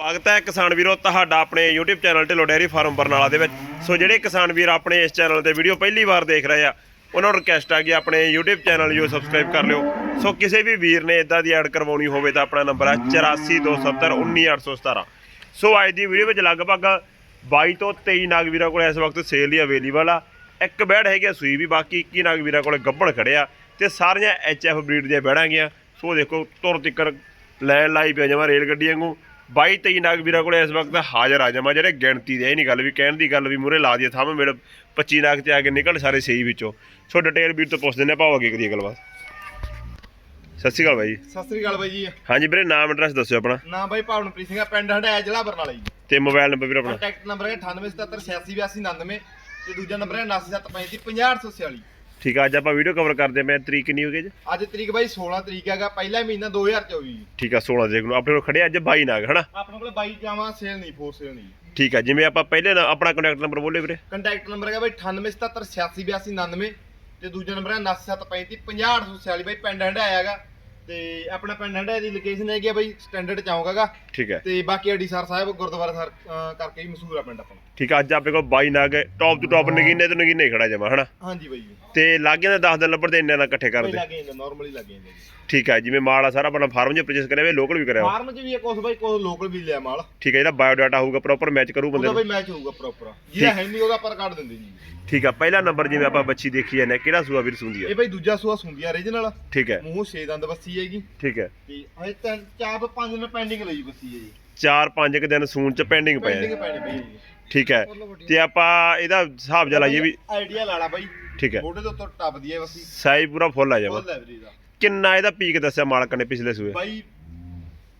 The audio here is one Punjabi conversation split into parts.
ਸਵਾਗਤ ਹੈ ਕਿਸਾਨ ਵੀਰੋ ਤੁਹਾਡਾ ਆਪਣੇ YouTube channel Dhillon dairy farm Barnala ਦੇ ਵਿੱਚ। ਸੋ ਜਿਹੜੇ ਕਿਸਾਨ ਵੀਰ ਆਪਣੇ ਇਸ ਚੈਨਲ ਤੇ ਵੀਡੀਓ ਪਹਿਲੀ ਵਾਰ ਦੇਖ ਰਹੇ ਆ, ਉਹਨਾਂ ਨੂੰ ਰਿਕਵੈਸਟ ਆ ਕਿ ਆਪਣੇ YouTube ਚੈਨਲ ਨੂੰ ਸਬਸਕ੍ਰਾਈਬ ਕਰ ਲਿਓ। ਸੋ ਕਿਸੇ ਵੀ ਵੀਰ ਨੇ ਇਦਾਂ ਦੀ ਐਡ ਕਰਵਾਉਣੀ ਹੋਵੇ ਤਾਂ ਆਪਣਾ ਨੰਬਰ ਹੈ 8427191817 ਸੋ ਅੱਜ ਦੀ ਵੀਡੀਓ ਵਿੱਚ ਲਗਭਗ 22 ਤੋਂ 23 ਨਾਗ ਵੀਰਾਂ ਕੋਲ ਇਸ ਵਕਤ ਸੇਲ ਹੀ ਅਵੇਲੇਬਲ ਆ। ਇੱਕ ਬੈੜ ਹੈਗੀ ਆ, ਸੂਈ ਵੀ, ਬਾਕੀ 21 ਨਾਗ ਵੀਰਾਂ ਕੋਲ ਗੱਭਣ ਖੜਿਆ ਤੇ ਸਾਰੀਆਂ ਐਚਐਫ ਬਰੀਡ ਦੀਆਂ ਬੈੜਾਂ ਗਈਆਂ ਸੋ ਦੇਖੋ, ਤੁਰ ਤਿੱਕਰ ਲੈਣ ਲਾਈ ਪਿਆ ਜਮਾ ਰੇਲ ਗੱਡੀ ਵਾਂਗੂ। 22 23 ਨਾਗ ਵੀਰਾਂ ਕੋਲ ਇਸ ਵਕਤ ਹਾਜ਼ਰ ਆ ਜਾਵਾਂ। ਜਿਹੜੇ ਗਿਣਤੀ ਦੇ ਇਹ ਨਹੀਂ ਗੱਲ ਵੀ ਕਹਿਣ ਦੀ ਗੱਲ ਵੀ ਮੂਰੇ ਲਾ ਦਈਏ ਥਾਮ ਮੇੜ 25 ਨਾਗ ਤੇ ਆ ਕੇ ਨਿਕਲ ਸਾਰੇ ਸਹੀ ਵਿੱਚੋਂ। ਸੋ ਡਿਟੇਲ ਵੀਰ ਤੋਂ ਪੁੱਛ ਦਿੰਦੇ ਆ ਭਾਵ ਅੱਗੇ ਕਰੀਏ ਗੱਲਬਾਤ। ਸਤਿ ਸ਼੍ਰੀ ਅਕਾਲ ਬਾਈ ਜੀ। ਸਤਿ ਸ੍ਰੀ ਅਕਾਲ ਬਾਈ ਜੀ। ਹਾਂਜੀ ਵੀਰੇ ਨਾਮ ਐਡਰੈਸ ਦੱਸਿਓ ਆਪਣਾ। ਨਾਮ ਬਾਈ ਭਾਵਨਪ੍ਰੀਤ ਸਿੰਘ ਆ ਪਿੰਡ ਹੰਡਾਇਆ ਜ਼ਿਲ੍ਹਾ ਬਰਨਾਲਾ ਜੀ। ਤੇ ਮੋਬਾਈਲ ਨੰਬਰ ਵੀਰ ਆਪਣਾ। ਕੰਟੈਕਟ ਨੰਬਰ ਹੈ 9877868299 ਤੇ ਦੂਜਾ ਨੰਬਰ ਹੈ 9775350546 ਠੀਕ ਆ ਅੱਜ ਆਪਾਂ ਵੀਡੀਓ ਕਵਰ ਕਰਦੇ ਮੈਂ ਤਰੀਕ ਨਹੀਂ ਹੋ ਗਈ ਜੀ ਅੱਜ ਤਰੀਕ ਬਾਈ 16 ਤਰੀਕ ਹੈਗਾ। ਪਹਿਲਾ ਮਹੀਨਾ 2024 ਜੀ ਠੀਕ ਆ 16 ਤਰੀਕ ਨੂੰ ਆਪਣੇ ਕੋਲ ਖੜੇ ਅੱਜ 22 ਨਾਗ ਹਨਾ? ਆਪਣੇ ਕੋਲ ਬਾਈ ਜਾਵਾਂ ਸੇਲ ਨਹੀਂ ਫੋਰ ਸੇਲ ਨਹੀਂ। ਠੀਕ ਆ ਜਿਵੇਂ ਆਪਾਂ ਪਹਿਲੇ ਨਾ ਆਪਣਾ ਕੰਟੈਕਟ ਨੰਬਰ ਬੋਲੇ ਵੀਰੇ। ਕੰਟੈਕਟ ਨੰਬਰ ਹੈਗਾ ਬਾਈ 9877868299 ਤੇ ਦੂਜਾ ਨੰਬਰ ਹੈ 9775350546 ਬਾਈ ਪਿੰਡ ਹੰਡਾਇਆ ਹੈਗਾ। ਤੇ ਆਪਣਾ ਪਿੰਡ ਹੰਡਾਇਆ ਦੀ ਲੋਕੇਸ਼ਨ ਹੈਗੀ ਆ ਬਾਈ ਸਟੈਂਡਰਡ ਚੌਂਕਾਗਾ ਠੀਕ ਹੈ। ਤੇ ਬਾਕੀ ਅਡੀਸਰ ਸਾਹਿਬ ਗੁਰਦੁਆਰਾ ਸਾਹਿਬ ਅਹ, ਕਰਕੇ ਹੀ ਮਸ਼ਹੂਰ ਆ ਪਿੰਡ ਆਪਣਾ। ਠੀਕ ਆ ਅੱਜ ਆਪਣੇ ਕੋਲ 22 ਨਾਗ ਟੌਪ ਟੂ ਟੌਪ ਨਗੀਨੇ ਤੇ ਨਗੀਨੇ ਖੜਾ ਜਮਾ ਹਨਾ? ਹਾਂਜੀ ਬਾਈ। ਤੇ ਲਾਗੇ ਦੇ 10 ਦਿਨ ਲੱਭੜ ਤੇ ਇੰਨੇ ਨਾਲ ਇਕੱਠੇ ਬਾਈ ਕਰਦੇ। ਲੱਗੇ ਜਾਂਦੇ ਨਾਰਮਲੀ ਲੱਗੇ ਜਾਂਦੇ ਜੀ ਠੀਕ ਹੈ ਜਿਵੇਂ ਮਾਲ ਆ ਸਾਰਾ ਆਪਣਾ ਫਾਰਮ 'ਚ ਪਰਚੇਸ ਕਰਿਆ ਵੇ ਲੋਕਲ ਵੀ ਕਰਿਆ। ਫਾਰਮ 'ਚ ਵੀ ਇਹ ਕੁਛ ਬਾਈ ਕੁਛ ਲੋਕਲ ਵੀ ਲਿਆ ਮਾਲ। ਠੀਕ ਹੈ ਜਿਹੜਾ ਬਾਇਓ ਡਾਟਾ ਹੋਊਗਾ ਪ੍ਰੋਪਰ ਮੈਚ ਕਰੂ ਬੰਦੇ ਉਹਦਾ ਨੂੰ। ਬਾਈ ਮੈਚ ਹੋਊਗਾ ਪ੍ਰੋਪਰ ਜਿਹੜਾ ਹੈ ਨਹੀਂ ਉਹਦਾ ਆਪਾਂ ਕੱਢ ਦਿੰਦੇ ਜੀ। ਠੀਕ ਆ ਪਹਿਲਾ ਨੰਬਰ ਜਿਵੇਂ ਆਪਾਂ ਬੱਚੀ ਦੇਖੀ ਜਾਂਦੇ ਹਾਂ, ਕਿਹੜਾ ਸੂਆ ਵੀਰ ਸੁੰਦੀ ਹੈ ਇਹ ਬਾਈ ਦੂਜਾ ਸੂਆ ਸੁੰਦੀ ਆ ਰੀਜਨਲ ਠੀਕ ਹੈ। ਮੂੰਹ ਛੇ ਦੰਦ ਬੱਸੀ ਹੈਗੀ। ਠੀਕ ਹੈ। ਤੇ ਹਜੇ ਤਿੰਨ ਚਾਰ ਪੰਜ ਦਿਨ ਪੈਂਡਿੰਗ ਲਈ ਬੱਸੀ ਹੈ ਜੀ। 4-5 ਕੁ ਦਿਨ ਸੂਣ 'ਚ ਪੈਂਡਿੰਗ ਪਏ ਪੈਂਡਿੰਗ ਆ। ਪੈਣੇ ਪਈ ਜੀ। ਠੀਕ ਹੈ। ਤੇ ਆਪਾਂ ਇਹਦਾ ਹਿਸਾਬ ਜਿਹਾ ਲਾਈਏ ਵੀ ਆਈਡੀਆ ਲਾਲਾ ਬਾਈ। ਠੀਕ ਹੈ। ਮੋਢੇ ਦੇ ਉੱਤੋਂ ਟੱਪਦੀ ਹੈ ਬੱਸੀ। ਸਾਈਜ਼ ਪੂਰਾ ਫੁੱਲ ਆ ਜਾਵਾ ਫੁੱਲ ਲੈਵਰੀ ਦਾ ਕਿੰਨਾ ਇਹਦਾ ਪੀਕ ਦੱਸਿਆ ਮਾਲਕ ਨੇ ਪਿਛਲੇ ਸੂਏ? ਬਾਈ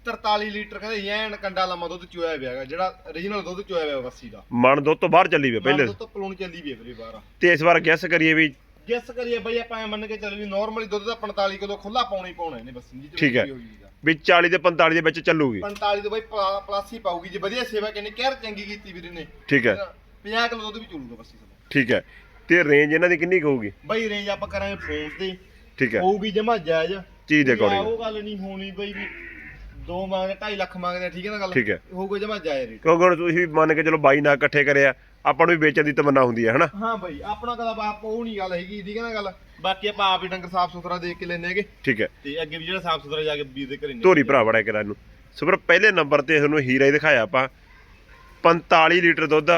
43 ਲੀਟਰ ਕਹਿੰਦੇ ਐਨ ਕੰਡਾ ਲੰਮਾ ਦੁੱਧ ਚੋਇਆ ਪਿਆ ਹੈਗਾ ਜਿਹੜਾ ਰੀਜਨਲ ਦੁੱਧ ਚੋਇਆ ਪਿਆ ਬੱਸੀ ਦਾ। ਮਨ ਦੁੱਧ ਤੋਂ ਬਾਹਰ ਚੱਲੀ ਵੇ ਪਹਿਲੇ। ਦੁੱਧ ਤੋਂ ਪਲੂਣ ਚੱਲੀ ਵੀ ਵੀਰੇ ਬਾਹਰ। ਤੇ ਇਸ ਵਾਰ ਗੈਸ ਕਰੀਏ ਵੀ ਗੈਸ ਕਰੀਏ ਬਈ ਆਪਾਂ ਐਂ ਮੰਨ ਕੇ ਚੱਲ ਵੀ ਨਾਰਮਲੀ ਦੁੱਧ ਦਾ 45 ਕਿਲੋ ਖੁੱਲਾ ਪਾਉਣਾ ਹੀ ਪਾਉਣਾ ਇਹਨੇ ਬੱਸੀ ਜੀ ਠੀਕ ਹੈ। ਵੀ 40 ਤੇ 45 ਦੇ ਵਿੱਚ ਚੱਲੂਗੀ। 45 ਤੋਂ ਬਈ ਪਲਾ- ਪਲੱਸ ਹੀ ਪਾਊਗੀ ਜੇ ਵਧੀਆ ਸੇਵਾ ਕਿੰਨੀ ਕਹਿਰ ਚੰਗੀ ਕੀਤੀ ਵੀਰੇ ਨੇ। ਠੀਕ ਹੈ। 50 ਕਿਲੋ ਦੁੱਧ ਵੀ ਚੁਲੂਗਾ ਬੱਸੀ ਠੀਕ ਹੈ। ਤੇ ਰੇਂਜ ਇਹਨਾਂ ਦੀ ਕਿੰਨੀ ਹੋਊਗੀ? ਬਈ ਰੇਂਜ ਆਪਾਂ ਕਰਾਂਗੇ ਫੋਨ ਤੇ ਠੀਕ ਹੈ। ਹੋਊਗੀ ਜਮਾ ਜਾਇਜ਼ ਚੀਜ਼ ਦੇ ਅਕੋਰਡਿੰਗ ਉਹ ਗੱਲ ਨਹੀਂ ਹੋਣੀ ਬਈ ਵੀ ਦੋ ਮੰਗਦੇ 2.5 ਲੱਖ ਮੰਗਦੇ ਆ, ਠੀਕ ਹੈ ਨਾ ਗੱਲ? ਠੀਕ ਹੈ। ਹੋਊਗਾ ਜਮਾ ਜਾਇਜ਼ ਰੇਟ ਕਿਉਂਕਿ ਹੁਣ ਤੁਸੀਂ ਵੀ ਮੰਨ ਕੇ ਚਲੋ 22 ਨਾਲ ਇਕੱਠੇ ਕਰਿਆ ਆਪਾਂ ਨੂੰ ਵੀ ਵੇਚਣ ਦੀ ਤਮੰਨਾ ਹੁੰਦੀ ਹੈ ਹਨਾ? ਹਾਂ ਬਈ ਆਪਣਾ ਕਦਾ ਬਾਪ ਉਹ ਨਹੀਂ ਗੱਲ ਹੈਗੀ ਠੀਕ ਹੈ ਨਾ ਗੱਲ? ਬਾਕੀ ਆਪਾਂ ਆਪ ਹੀ ਡੰਗਰ ਸਾਫ਼ ਸੁਥਰਾ ਦੇਖ ਕੇ ਲੈਨੇ ਹੈਗੇ। ਠੀਕ ਹੈ। ਤੇ ਅੱਗੇ ਵੀ ਜਿਹੜਾ ਸਾਫ਼ ਸੁਥਰਾ ਜਾ ਕੇ ਵੀਰ ਦੇ ਘਰੇ ਨੇ ਧੋਰੀ ਭਰਾ ਬੜਾ ਕਰਾਂ ਨੂੰ ਸੋ ਫਿਰ ਪਹਿਲੇ ਨੰਬਰ ਤੇ ਤੁਹਾਨੂੰ ਹੀਰਾ ਹੀ ਦਿਖਾਇਆ ਆਪਾਂ। 45 ਲੀਟਰ ਦੁੱਧ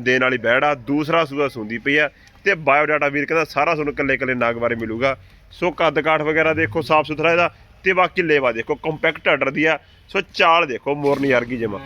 ਦੇਣ ਵਾਲੀ ਬੈੜ ਆ ਦੂਸਰਾ ਸੂਆ ਸੁੰਦੀ ਪਈ ਆ। ਤੇ ਬਾਇਓ ਡਾਟਾ ਵੀਰ ਕਹਿੰਦਾ ਸਾਰਾ ਤੁਹਾਨੂੰ ਕੱਲੇ ਕੱਲੇ ਨਾਗ ਬਾਰੇ ਮਿਲੂਗਾ। ਸੋ ਕੱਦ ਕਾਠ ਵਗੈਰਾ ਦੇਖੋ ਸਾਫ਼ ਸੁਥਰਾ ਇਹਦਾ ਤੇ ਬਾਕੀ ਲੇਵਾ ਦੇਖੋ ਕੰਪੈਕਟ ਆਰਡਰ ਦੀ ਆ। ਸੋ ਚਾਲ ਦੇਖੋ ਮੋਰਨੀ ਵਰਗੀ ਜਮਾ।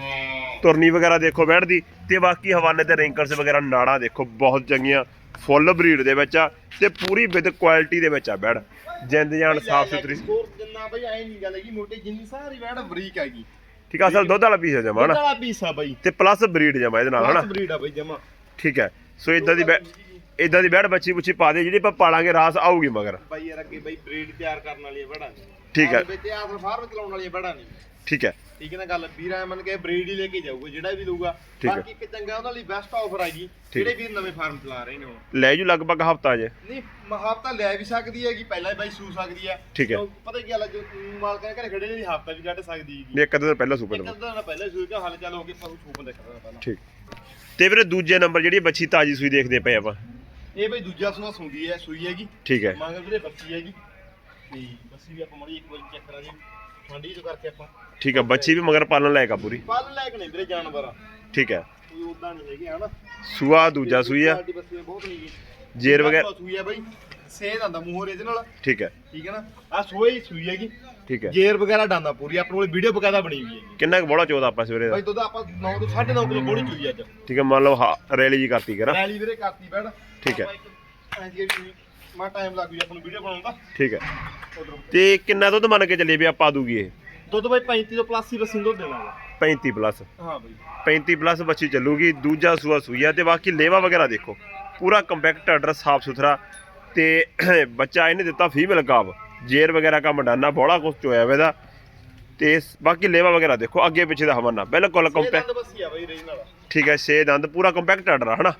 ਤੁਰਨੀ ਵਗੈਰਾ ਦੇਖੋ ਬੈੜ ਦੀ ਤੇ ਬਾਕੀ ਹਵਾਨੇ ਤੇ ਰਿੰਕਲਸ ਵਗੈਰਾ ਨਾੜਾਂ ਦੇਖੋ ਬਹੁਤ ਚੰਗੀਆਂ ਫੁੱਲ ਬਰੀਡ ਦੇ ਵਿੱਚ ਆ ਤੇ ਪੂਰੀ ਵਿਦ ਕੁਆਲਿਟੀ ਦੇ ਵਿੱਚ ਆ ਬੈੜ ਜਿੰਦ ਜਾਨ ਸਾਫ਼ ਸੁਥਰੀ। ਜਿੰਨਾ ਬਈ ਐ ਨਹੀਂ ਗੱਲ ਹੈਗੀ ਮੋਟੀ ਜਿੰਨੀ ਸਾਰੀ ਵੈੜ ਬਰੀਕ ਹੈਗੀ। ਠੀਕ ਆ ਅਸਲ ਦੁੱਧ ਵਾਲਾ ਪੀਸ ਜਮਾ ਹਨਾ? ਵਾਲਾ ਪੀਸ ਆ ਬਈ ਤੇ ਪਲੱਸ ਬਰੀਡ ਜਮਾ ਇਹਦੇ ਨਾਲ ਹਨਾ? ਪਲੱਸ ਬਰੀਡ ਆ ਬਈ ਜਮਾ। ਠੀਕ ਹੈ। ਸੋ ਇਦਾਂ ਦੀ ਬੈ ਇਦਾਂ ਦੀ ਬੈੜ ਬੱਚੀ ਬੁੱਚੀ ਪਾ ਦੇ ਜਿਹੜੀ ਆਪਾਂ ਪਾਲਾਂਗੇ ਰਾਸ ਆਊਗੀ ਮਗਰ। ਬਾਈ ਯਾਰ ਅੱਗੇ ਬਈ ਬਰੀਡ ਤਿਆਰ ਕਰਨ ਵਾਲੀ ਬੜਾ। ਠੀਕ ਹੈ। ਵਿੱਚ ਆਦਰ ਫਾਰਮ ਚਲਾਉਣ ਵਾਲੀ ਬੜਾ ਨਹੀਂ ਠੀਕ ਹੈ। ਠੀਕ ਹੈ ਨਾ ਗੱਲ ਵੀਰ ਐ ਮੰਨ ਕੇ ਬਰੀਡ ਹੀ ਲੈ ਕੇ ਜਾਊਗਾ ਜਿਹੜਾ ਵੀ ਲਊਗਾ ਠੀਕ ਹੈ। ਬਾਕੀ ਇੱਕ ਚੰਗਾ ਉਹਨਾਂ ਲਈ ਬੈਸਟ ਆਫਰ ਆਗੀ ਜਿਹੜੇ ਵੀਰ ਨਵੇਂ ਫਾਰਮ ਚਲਾ ਰਹੇ ਨੇ ਹੁਣ ਲੈ ਜੂ ਲਗਭਗ ਹਫਤਾ ਜੇ। ਨਹੀਂ ਹਫਤਾ ਲੈ ਵੀ ਸਕਦੀ ਹੈਗੀ ਪਹਿਲਾਂ ਹੀ ਬਾਈ ਸੂ ਸਕਦੀ ਹੈ ਠੀਕ ਹੈ। ਪਤਾ ਕੀ ਗੱਲ ਹੈ ਜੋ ਮਾਲਕਾਂ ਦੇ ਘਰੇ ਖੜੇ ਨੇ ਹਫਤਾ ਵੀ ਕੱਢ ਸਕਦੀ ਹੈਗੀ। ਇੱਕ ਦਿਨ ਪਹਿਲਾਂ ਸੁਪਰ ਇੱਕ ਦਿਨ ਪਹਿਲਾਂ ਸੂ ਕੇ ਹਲ ਚੱਲ ਹੋ ਕੇ ਪਸ਼ੂ ਛੂਪਣ ਦੇ ਕਰਦਾ ਪਹਿਲਾਂ। ਠੀਕ। ਤੇ ਵੀਰੇ ਦੂਜੇ ਨੰਬਰ ਜਿਹੜੀ ਬੱਚੀ ਤਾਜੀ ਸੂਈ ਦੇਖਦੇ ਪਏ ਆਪਾਂ। ਇਹ ਬਈ ਦੂਜਾ ਸੂਆ ਸੁੰਦੀ ਹੈ ਸੂਈ ਹੈਗੀ। ਠੀਕ ਹੈ ਮੰਗਲ ਵੀਰੇ ਬੱਚੀ ਹੈਗੀ। ਤੇ ਬੱਸੀ ਵੀ ਆਪਾਂ ਮੜੀ ਇੱਕ ਵਾਰੀ ਚੈੱਕ ਕਰਾ ਜੀ ਠੰਡੀ ਤੋਂ ਕਰਕੇ ਆਪਾਂ। ਠੀਕ ਹੈ ਬੱਚੀ ਵੀ ਮਗਰ ਪਾਲਣ ਲਾਇਕ ਆ ਪੂਰੀ। ਪਾਲ ਲੈ ਕੇ ਨਹੀਂ ਵੀਰੇ ਜਾਨਵਰ। ਆ ਠੀਕ ਹੈ ਕੋਈ ਉਦਾਂ ਨਹੀਂ ਹੈਗੇ ਹਨਾ। ਸੂਆ ਦੂਜਾ ਸੂਈ ਆ। ਸਾਡੀ ਬੱਸੀ ਬਹੁਤ ਨਹੀਂ ਗੀ ਜੇਰ ਵਗੈਰਾ ਸੂਈ ਆ ਬਈ। ਸੇਧ ਆਂਦਾ ਮੂੰਹ ਇਹਦੇ ਨਾਲ। ਠੀਕ ਹੈ। ਠੀਕ ਹੈ ਨਾ? ਆ ਸੋਈ ਸੂਈ ਹੈਗੀ। ਠੀਕ ਹੈ। ਜੇਰ ਵਗੈਰਾ ਡਾਂਦਾ ਪੂਰੀ ਆਪਣੇ ਕੋਲ ਵੀਡੀਓ ਬਕਾਇਦਾ ਬਣੀ ਹੋਈ ਹੈਗੀ। ਕਿੰਨਾ ਕੁ ਬੋਲਾ ਚੋਦਾ ਆਪਾਂ ਸਵੇਰੇ ਦਾ? ਬਾਈ ਦੁੱਧ ਆਪਾਂ 9 ਤੋਂ 9.5 ਕਿਲੋ ਬੋੜੀ ਚੁਈ ਅੱਜ। ਠੀਕ ਹੈ ਮੰਨ ਲਓ ਹਾ- ਰੈਲੀ ਜੀ ਕਰਤੀ ਕਰਾਂ ਰੈਲੀ ਵੀਰੇ ਕਰਤੀ ਬੈੜ ਠੀਕ ਹੈ। ਮਾ ਟਾਈਮ ਲੱਗ ਜੂ ਆਪਾਂ ਨੂੰ ਵੀਡੀਓ ਬਣਾਉਣ ਦਾ। ਠੀਕ ਹੈ। ਉਧਰ। ਤੇ ਕਿੰਨਾ ਦੁੱਧ ਮੰਨ ਕੇ ਚੱਲੇ ਵੀ ਆਪਾਂ ਦੂਗੀ ਇਹ? ਦੁੱਧ ਬਾਈ 35 ਤੋਂ ਪਲੱਸ ਹੀ ਬਸਿੰਦੋ ਦੇਣਾ ਵਾ। 35 ਪਲੱਸ ਹਾਂ ਬਾਈ 35 ਪਲੱਸ ਬੱਚੀ ਚੱਲੂਗੀ ਦੂਜਾ ਸੂਆ ਸੂਈਆ ਤੇ ਬਾਕੀ ਲੇਵਾ ਵਗੈਰਾ ਦੇਖੋ। ਪੂਰਾ ਕੰਪੈਕਟ ਆਰਡਰ ਸਾਫ਼ ਸੁਥਰਾ ਤੇ ਬੱਚਾ ਇਹਨੇ ਦਿੱਤਾ ਫੀਮੇਲ ਗਾਵ ਜੇਰ ਵਗੈਰਾ ਕਾ ਮੰਡਾਨਾ ਬੋਲਾ ਕੁਛ ਚੋਇਆ ਵੇ ਦਾ। ਤੇ ਬਾਕੀ ਲੇਵਾ ਵਗੈਰਾ ਦੇਖੋ ਅੱਗੇ ਪਿੱਛੇ ਦਾ ਹਵਾਨਾ। ਬਿਲਕੁਲ ਕੰਪੈਕਟ ਠੀਕ ਹੈ ਛੇ ਦੰਦ ਪੂਰਾ ਕੰਪੈਕਟ ਆਰਡਰ ਹਨਾ?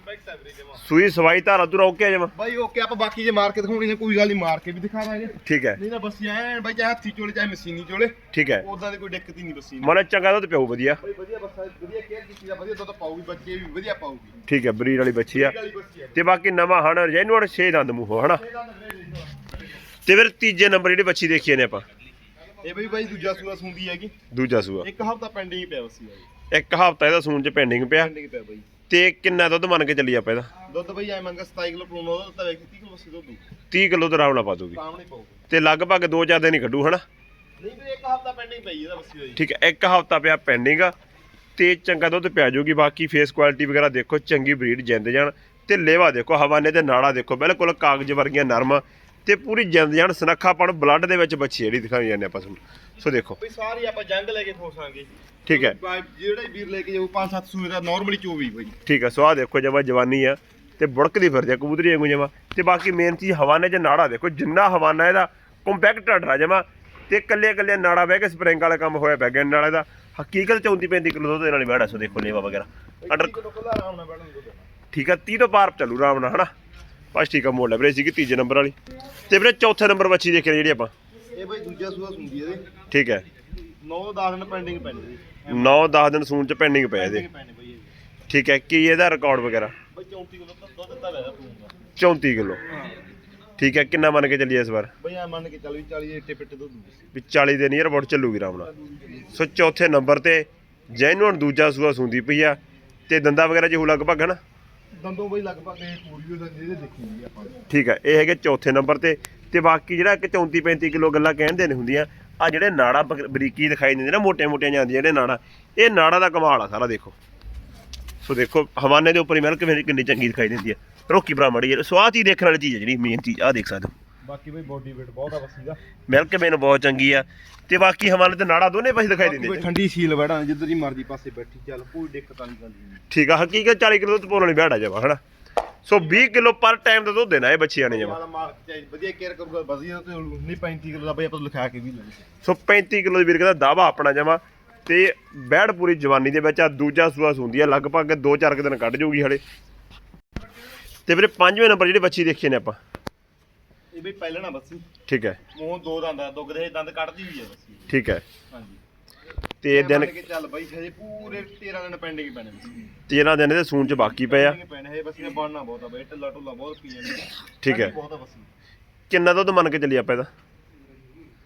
ਸੂਈ ਸਵਾਈ ਧਾਰਾ ਤੁਰਾ ਓਕੇ ਜਮਾ ਬਾਈ ਓਕੇ ਆਪਾਂ ਬਾਕੀ ਜੇ ਮਾਰ ਕੇ ਦਿਖਾਉਣੀ ਨੇ ਕੋਈ ਗੱਲ ਨਹੀਂ ਮਾਰ ਕੇ ਵੀ ਦਿਖਾ ਦਾਂਗੇ ਠੀਕ ਹੈ। ਨਹੀਂ ਤਾਂ ਬੱਸੀ ਐ ਬਾਈ ਚਾਹੇ ਹੱਥੀ ਚੋਲੇ ਚਾਹੇ ਮਸ਼ੀਨੀ ਚੋਲੇ ਠੀਕ ਹੈ। ਉਦਾਂ ਦੀ ਕੋਈ ਦਿੱਕਤ ਹੀ ਨਹੀਂ ਬੱਸੀ ਮਨ ਚੰਗਾ ਦੁੱਧ ਪਿਓ ਵਧੀਆ। ਬਾਈ ਵਧੀਆ ਬੱਸਾ ਵਧੀਆ ਕੇਅਰ ਕੀਤੀ ਦਾ ਵਧੀਆ ਦੁੱਧ ਪਾਊਗੀ ਬੱਚੇ ਵੀ ਵਧੀਆ ਪਾਊਗੀ। ਠੀਕ ਹੈ ਬਰੀਡ ਵਾਲੀ ਬੱਚੀ ਆ। ਤੇ ਬਾਕੀ ਨਵਾਂ ਹਣ ਜੈਨੂਅਰ 6 ਦੰਦ ਮੂੰਹੋਂ ਦੇਖੋ। ਤੇ ਫਿਰ ਤੀਜੇ ਨੰਬਰ ਜਿਹੜੀ ਬੱਚੀ ਦੇਖੀ ਨੇ ਆਪਾਂ। ਇਹ ਬਈ ਬਾਈ ਦੂਜਾ ਸੂਆ ਸੁੰਦੀ ਹੈਗੀ। ਦੂਜਾ ਸੂਆ। ਇੱਕ ਹਫ਼ਤਾ ਪੈਂਡਿੰਗ ਪਿਆ ਬੱਸੀ ਇੱਕ ਹਫਤਾ ਇਹਦਾ ਸੂਣ ਚ ਪੈਂਡਿੰਗ ਪਿਆ। ਪੈਂਡਿੰਗ ਪਿਆ ਬਾਈ। ਤੇ ਕਿੰਨਾ ਦੁੱਧ ਮੰਨ ਕੇ ਚੱਲੀ ਆਪਾਂ ਇਹਦਾ? ਦੁੱਧ ਬਈ ਐ ਮੰਗਾ 27 ਕਿਲੋ ਪਲੂਨ ਉਹਦਾ ਤਾਂ ਵੇਖ 30 ਕਿਲੋ ਬੱਸੀ ਦੁੱਧ। 30 ਕਿਲੋ ਤੇ ਪਾ ਦੂਗੀ। ਸਾਹਮਣੇ ਪਾਊਗੀ। ਤੇ ਲਗਭਗ 2-4 ਦਿਨ ਹੀ ਕੱਢੂ ਹਨਾ? ਨਹੀਂ ਵੀ ਇੱਕ ਹਫ਼ਤਾ ਪੈਂਡਿੰਗ ਪਈ ਇਹਦਾ ਬੱਸੀ ਹੋਈ ਠੀਕ ਹੈ ਇੱਕ ਹਫਤਾ ਪਿਆ ਪੈਂਡਿੰਗ ਆ ਤੇ ਚੰਗਾ ਦੁੱਧ ਪਿਆ ਜਾਊਗੀ ਬਾਕੀ ਫੇਸ ਕੁਆਲਿਟੀ ਵਗੈਰਾ ਦੇਖੋ ਚੰਗੀ ਬਰੀਡ ਜਿੰਦ ਜਾਣ। ਤੇ ਲੇਵਾ ਦੇਖੋ ਹਵਾਨੇ ਤੇ ਨਾੜਾ ਦੇਖੋ ਬਿਲਕੁਲ ਕਾਗਜ਼ ਵਰਗੀਆਂ ਨਰਮ। ਤੇ ਪੂਰੀ ਜਿੰਦ ਜਾਣ ਸਨੱਖਾਪਣ ਬਲੱਡ ਦੇ ਵਿੱਚ ਬੱਚੀ ਜਿਹੜੀ ਦਿਖਾਈ ਜਾਂਦੇ ਆਪਾਂ ਤੁਹਾਨੂੰ। ਸੋ ਦੇਖੋ। ਬਈ ਸਾਰੀ ਆਪਾਂ ਜੰਗ ਲੈ ਕੇ ਖੋਸਾਂਗੇ। ਠੀਕ ਹੈ। ਜਿਹੜਾ ਹੀ ਵੀਰ ਲੈ ਕੇ ਜਾਊ 5-7 ਸੂਏ ਦਾ ਨਾਰਮਲੀ 24 ਬਈ। ਠੀਕ ਹੈ ਸੋ ਆਹ ਦੇਖੋ ਜਮਾ ਜਵਾਨੀ ਆ ਤੇ ਬੁੜਕਦੀ ਫਿਰਦੀ ਆ ਕਬੂਤਰੀ ਵਾਂਗੂ ਜਮਾ। ਤੇ ਬਾਕੀ ਮੇਨ ਚੀਜ਼ ਹਵਾਨੇ 'ਚ ਨਾੜਾ ਦੇਖੋ ਜਿੰਨਾ ਹਵਾਨਾ ਇਹਦਾ ਕੰਪੈਕਟ ਢੱਡਰਾ ਜਮਾ ਤੇ ਕੱਲੇ ਕੱਲੇ ਨਾੜਾ ਬਹਿ ਕੇ ਸਪਰਿੰਗ ਵਾਲਾ ਕੰਮ ਹੋਇਆ ਪਿਆ ਗੈਨ ਵਾਲੇ ਦਾ। ਹਕੀਕਤ 34 35 ਕਿਲੋ ਦੁੱਧ ਦੇ ਨਾਲ ਹੀ ਬੈੜਾ ਸੋ ਦੇਖੋ ਲੇਵਾ ਵਗੈਰਾ। ਅੰਡਰ ਨਾਲ ਠੀਕ ਆ 30 ਤੋਂ ਪਾਰ ਚੱਲੂ ਆਰਾਮ ਨਾਲ ਹਨਾ? ਬਸ ਠੀਕ ਆ ਮੋੜ ਲੈ ਵੀਰੇ ਸੀਗੀ ਤੀਜੇ ਨੰਬਰ ਵਾਲੀ। ਤੇ ਵੀਰੇ ਚੌਥੇ ਨੰਬਰ ਬੱਚੀ ਦੇਖੀ ਜਿਹੜੀ ਆਪਾਂ। ਇਹ ਬਈ ਦੂਜਾ ਸੂਆ ਸੁੰਦੀ ਇਹਦੇ। ਠੀਕ ਹੈ। 9-10 ਦਿਨ ਪੈਂਡਿੰਗ ਪੈਣੀ 9-10 ਦਿਨ ਸੂਣ ਚ ਪੈਂਡਿੰਗ ਪਿਆ ਇਹਦੇ। ਪੈਣੇ ਬਈ ਇਹ। ਠੀਕ ਹੈ ਕੀ ਇਹਦਾ ਰਿਕਾਰਡ ਵਗੈਰਾ? ਬਈ 34 ਕਿਲੋ ਤਾਂ ਦੁੱਧ ਦਿੱਤਾ ਵੈਦਾ ਪੂੰਗਾ 34 ਕਿਲੋ। ਠੀਕ ਹੈ ਕਿੰਨਾ ਮੰਨ ਕੇ ਚੱਲੀਏ ਇਸ ਵਾਰ? ਬਈ ਆ ਮੰਨ ਕੇ ਚੱਲ ਵੀ 40 ਏਟੇ ਪਿੱਟੇ ਦੁੱਧ ਦੂਗੀ ਵੀ 40 ਦੇ ਨੀਅਰ ਅਬਾਊਟ ਚੱਲੂਗੀ ਆਰਾਮ ਨਾਲ। ਸੋ ਚੌਥੇ ਨੰਬਰ ਤੇ ਜੈਨੂਨ ਦੂਜਾ ਸੂਆ ਸੁੰਦੀ ਪਈ ਆ ਤੇ ਦੰਦਾ ਵਗੈਰਾ ਜਿਹੂ ਲਗਭਗ ਹਨਾ ਦੰਦੋਂ ਬਈ ਲਗਭਗ ਇਹ ਪੂਰੀ ਉਹਦਾ ਜਿਹਦੇ ਦੇਖੀ ਜੀ ਆਪਾਂ। ਠੀਕ ਹੈ ਇਹ ਹੈਗੇ ਚੌਥੇ ਨੰਬਰ ਤੇ। ਤੇ ਬਾਕੀ ਜਿਹੜਾ ਇੱਕ 34 35 ਕਿਲੋ ਗੱਲਾਂ ਕਹਿੰਦੇ ਨੇ ਹੁੰਦੀਆਂ, ਆ ਜਿਹੜੇ ਨਾੜਾ ਬਕ- ਬਰੀਕੀ ਦਿਖਾਈ ਦਿੰਦੇ ਨਾ ਮੋਟੇ ਮੋਟੀਆਂ ਜਾਂਦੀਆਂ ਜਿਹੜੇ ਨਾੜਾ, ਇਹ ਨਾੜਾ ਦਾ ਕਮਾਲ ਆ ਸਾਰਾ ਦੇਖੋ। ਸੋ ਦੇਖੋ, ਹਵਾਨੇ ਦੇ ਉੱਪਰ ਹੀ ਮਿਲਕ ਕਿੰਨੀ ਚੰਗੀ ਦਿਖਾਈ ਦਿੰਦੀ ਹੈ ਰੋਕੀ ਭਰਾ ਮੜੀ ਸਵਾਦ ਹੀ ਦੇਖਣ ਵਾਲੀ ਚੀਜ਼ ਹੈ ਜਿਹੜੀ ਮੇਨ ਚੀਜ਼ ਆ ਦੇਖ ਸਕਦੇ ਹੋ। ਬਾਕੀ ਬਈ ਬੋਡੀ weight ਬਹੁਤ ਆ ਬੱਸੀ ਦਾ ਮਿਲਕ ਵੇਨ ਬਹੁਤ ਚੰਗੀ ਆ। ਤੇ ਬਾਕੀ ਹਵਾਨੇ ਤੇ ਨਾੜਾ ਦੋਨੇ ਪਾਸੇ ਦਿਖਾਈ ਦਿੰਦੇ ਬਈ ਠੰਡੀ ਸੀਲ ਬੈਠਾ ਜਿੱਧਰ ਦੀ ਮਰਜ਼ੀ ਪਾਸੇ ਬੈਠੀ ਚੱਲ ਕੋਈ ਦਿੱਕਤ ਨਹੀਂ ਗੱਲ ਠੀਕ ਆ ਹਕੀਕਤ 40 ਕਿਲੋ ਦੁੱਧ ਪਾਉਣ ਵਾਲੀ ਬੈੜਾ ਜਾਵਾ ਹਨਾ? ਸੋ 20 ਕਿਲੋ ਪਰ ਟਾਈਮ ਦਾ ਦੁੱਧ ਦੇਣਾ ਇਹ ਬੱਚਿਆਂ ਨੇ ਜਮਾ। ਵਾਲਾ ਵਧੀਆ ਕੇਅਰ ਕਰੂਗਾ ਵਧੀਆ ਤੇ ਨਹੀਂ 35 ਕਿਲੋ ਦਾ ਬਈ ਆਪਾਂ ਲਿਖਾ ਕੇ ਵੀ ਲੈ ਸੋ। 35 ਕਿਲੋ ਦੀ ਵੀਰ ਕਹਿੰਦਾ ਦਾਵਾ ਆਪਣਾ ਜਮਾ। ਤੇ ਬੈੜ ਪੂਰੀ ਜਵਾਨੀ ਦੇ ਵਿੱਚ ਆ ਦੂਜਾ ਸੂਆ ਸੁੰਦੀ ਆ ਲਗਭਗ 2-4 ਦਿਨ ਕੱਢ ਜਾਊਗੀ ਹਲੇ। ਤੇ ਵੀਰੇ ਪੰਜਵੇਂ ਨੰਬਰ ਜਿਹੜੀ ਬੱਚੀ ਦੇਖੀ ਨੇ ਆਪਾਂ। ਇਹ ਬਈ ਪਹਿਲਾਂ ਨਾ ਬੱਸੀ। ਠੀਕ ਹੈ। ਮੂੰਹ ਦੋ ਦੰਦ ਆ ਦੁੱਗਦੇ ਇਹ ਦੰਦ ਕੱਢਦੀ ਹੋਈ ਆ ਬੱਸੀ। ਠੀਕ ਹੈ। ਹਾਂਜੀ। ਤੇ ਇਹ ਦਿਨ ਮੰਨ ਕੇ ਚੱਲ ਬਈ ਹਜੇ ਪੂਰੇ 13 ਦਿਨ ਪੈਂਡਿੰਗ ਪੈਣੇ ਬੱਸੀ। 13 ਦਿਨ ਇਹਦੇ ਸੂਣ ਚ ਬਾਕੀ ਪਏ ਆ। ਪੈਣੇ ਇਹ ਬੱਸੀ ਨੇ ਬਣਨਾ ਬਹੁਤ ਆ ਬਈ ਢਿੱਲਾ ਢੁੱਲਾ ਬਹੁਤ ਪੀ ਜਾਂਦੇ ਠੀਕ ਹੈ। ਬਹੁਤ ਆ ਬੱਸੀ। ਕਿੰਨਾ ਦੁੱਧ ਮੰਨ ਕੇ ਚੱਲੀ ਆਪਾਂ ਇਹਦਾ?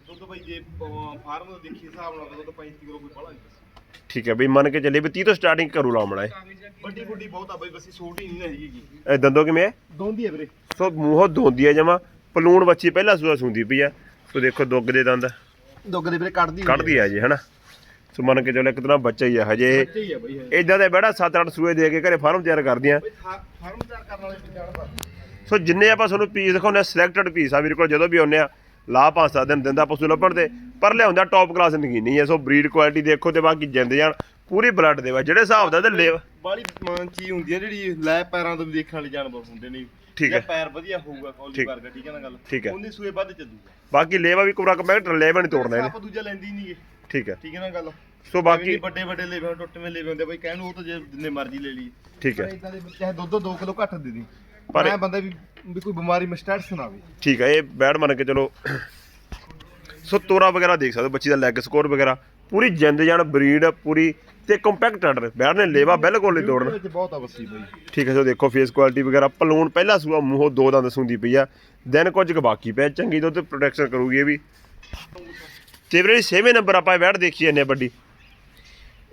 ਦੁੱਧ ਬਈ ਜੇ ਫਾਰਮ ਦਾ ਦੇਖੀ ਹਿਸਾਬ ਨਾਲ ਤਾਂ ਦੁੱਧ 35 ਕਿਲੋ ਕੋਈ ਬੜਾ ਨਹੀਂ ਠੀਕ ਹੈ ਬਈ ਮੰਨ ਕੇ ਚੱਲੀ ਵੀ 30 ਤੋਂ ਸਟਾਰਟਿੰਗ ਕਰੂ ਲਾਉਣਾ ਇਹ ਵੱਡੀ ਬੁੱਡੀ ਬਹੁਤ ਆ ਬਈ ਬੱਸੀ ਛੋਟੀ ਨਹੀਂ ਹੈਗੀ ਇਹ ਦੰਦੋਂ ਕਿਵੇਂ ਹੈ ਦੋਂਦੀ ਹੈ ਵੀਰੇ। ਸੋ ਮੂੰਹੋਂ ਦੋਂਦੀ ਆ ਜਮਾ। ਪਲੂਣ ਬੱਚੀ ਪਹਿਲਾ ਸੂਆ ਸੁੰਦੀ ਪਈ ਆ। ਸੋ ਦੇਖੋ ਦੁੱਗ ਦੇ ਦੰਦ। ਦੁੱਗ ਦੇ ਵੀਰੇ ਕੱਢਦੀ ਕੱਢਦੀ ਆ ਜੀ ਹਨਾ? ਸੋ ਮੰਨ ਕੇ ਚੱਲੋ ਇੱਕ ਤਰ੍ਹਾਂ ਬੱਚਾ ਹੀ ਆ ਹਜੇ। ਆ ਇਦਾਂ ਦੇ ਬੜਾ 7-8 ਸੂਏ ਦੇ ਕੇ ਘਰੇ ਫਾਰਮ ਤਿਆਰ ਕਰਦੀਆਂ। ਫਾਰਮ ਤਿਆਰ ਕਰਨ ਵਾਲੇ ਵੀ ਜਾਣਦਾ ਸੋ ਜਿੰਨੇ ਆਪਾਂ ਤੁਹਾਨੂੰ ਪੀਸ ਦਿਖਾਉਂਦੇ ਆ ਸਿਲੈਕਟਡ ਪੀਸ ਆ ਵੀਰ ਕੋਲ ਜਦੋਂ ਵੀ ਆਉਂਦੇ ਆ ਲਾ ਪੰਜ ਸੱਤ ਦਿਨ ਦਿੰਦਾ ਪਸ਼ੂ ਲੱਭਣ ਤੇ। ਪਰ ਲਿਆਉਂਦਾ ਟੌਪ ਕਲਾਸ ਨਗੀਨੀ ਹੈ ਸੋ ਬਰੀਡ ਕੁਆਲਿਟੀ ਦੇਖੋ ਤੇ ਬਾਕੀ ਜਿੰਦ ਜਾਣ ਪੂਰੀ ਬਲੱਡ ਦੇ ਵਾ ਜਿਹੜੇ ਹਿਸਾਬ ਦਾ ਤੇ ਲੇਵ ਬਾਲੀ ਮਾਨ ਚੀਜ਼ ਹੁੰਦੀ ਹੈ ਜਿਹੜੀ ਲੈ ਪੈਰਾਂ ਤੋਂ ਵੀ ਦੇਖਣ ਵਾਲੇ ਜਾਨਵਰ ਹੁੰਦੇ ਨੇ। ਠੀਕ ਜੇ ਹੈ। ਪੈਰ ਵਧੀਆ ਹੋਊਗਾ ਕੌਲੀ ਠੀਕ। ਵਰਗਾ ਠੀਕ ਹੈ ਨਾ ਗੱਲ? ਠੀਕ ਹੈ। ਉਹਦੀ ਸੂਏ ਵੱਧ ਚੱਲੂਗਾ। ਬਾਕੀ ਲੇਵਾ ਵੀ ਕੋਰਾ ਕੰਪੈਕਟ ਲੇਵਾ ਨਹੀਂ ਤੋੜਨਾ ਇਹਨੇ। ਆਪਾਂ ਦੂਜਾ ਲੈਂਦੀ ਨਹੀਂਗੇ ਠੀਕ ਹੈ। ਠੀਕ ਹੈ ਨਾ ਗੱਲ? ਸੋ ਬਾਕੀ ਵੱਡੇ ਵੱਡੇ ਲੇਵੇ ਟੁੱਟਵੇਂ ਲੇਵੇ ਹੁੰਦੇ ਬਈ ਕਹਿਣ ਨੂੰ ਉਹ ਤਾਂ ਜੇ ਜਿੰਨੇ ਮਰਜ਼ੀ ਲੈ ਲਈ ਠੀਕ ਹੈ। ਇਦਾਂ ਦੇ ਚਾਹੇ ਦੁੱਧ 2 ਕਿਲੋ ਘੱਟ ਦੇ ਦੀ ਪਰ ਇਹ ਬੰਦਾ ਵੀ ਵੀ ਕੋਈ ਬਿਮਾਰੀ ਮਸਟੈਟਸ ਨਾ ਆਵੇ ਠੀਕ ਹੈ ਇਹ ਬੈਡ ਮੰਨ ਕੇ ਚਲੋ ਸੋ ਤੋਰਾ ਵਗੈਰਾ ਦੇਖ ਸਕਦੇ ਹੋ ਬੱਚੀ ਦਾ ਲੈਗ ਸਕੋਰ ਵਗੈਰਾ। ਪੂਰੀ ਜਿੰਦ ਜਾਨ ਬਰੀਡ ਪੂਰੀ ਤੇ ਕੰਪੈਕਟ ਆਰਡਰ ਬੈਡ ਨੇ ਲੇਵਾ ਬਿਲਕੁਲ ਨਹੀਂ ਤੋੜਨਾ। ਵਿੱਚ ਬਹੁਤ ਆ ਬੱਸੀ ਬਈ। ਠੀਕ ਹੈ ਸੋ ਦੇਖੋ ਫੇਸ ਕੁਆਲਿਟੀ ਵਗੈਰਾ ਪਲੂਣ ਪਹਿਲਾ ਸੂਆ ਮੂੰਹੋਂ ਦੋ ਦੰਦ ਸੁੰਦੀ ਪਈ ਆ। ਦਿਨ ਕੁਝ ਕੁ ਬਾਕੀ ਪਿਆ। ਚੰਗੀ ਦੁੱਧ ਪ੍ਰੋਟੈਕਸ਼ਨ ਕਰੂਗੀ ਇਹ ਵੀ। ਤੇ ਵੀਰੇ ਛੇਵੇਂ ਨੰਬਰ ਆਪਾਂ ਬੈਠ ਦੇਖੀ ਜਾਂਦੇ ਵੱਡੀ।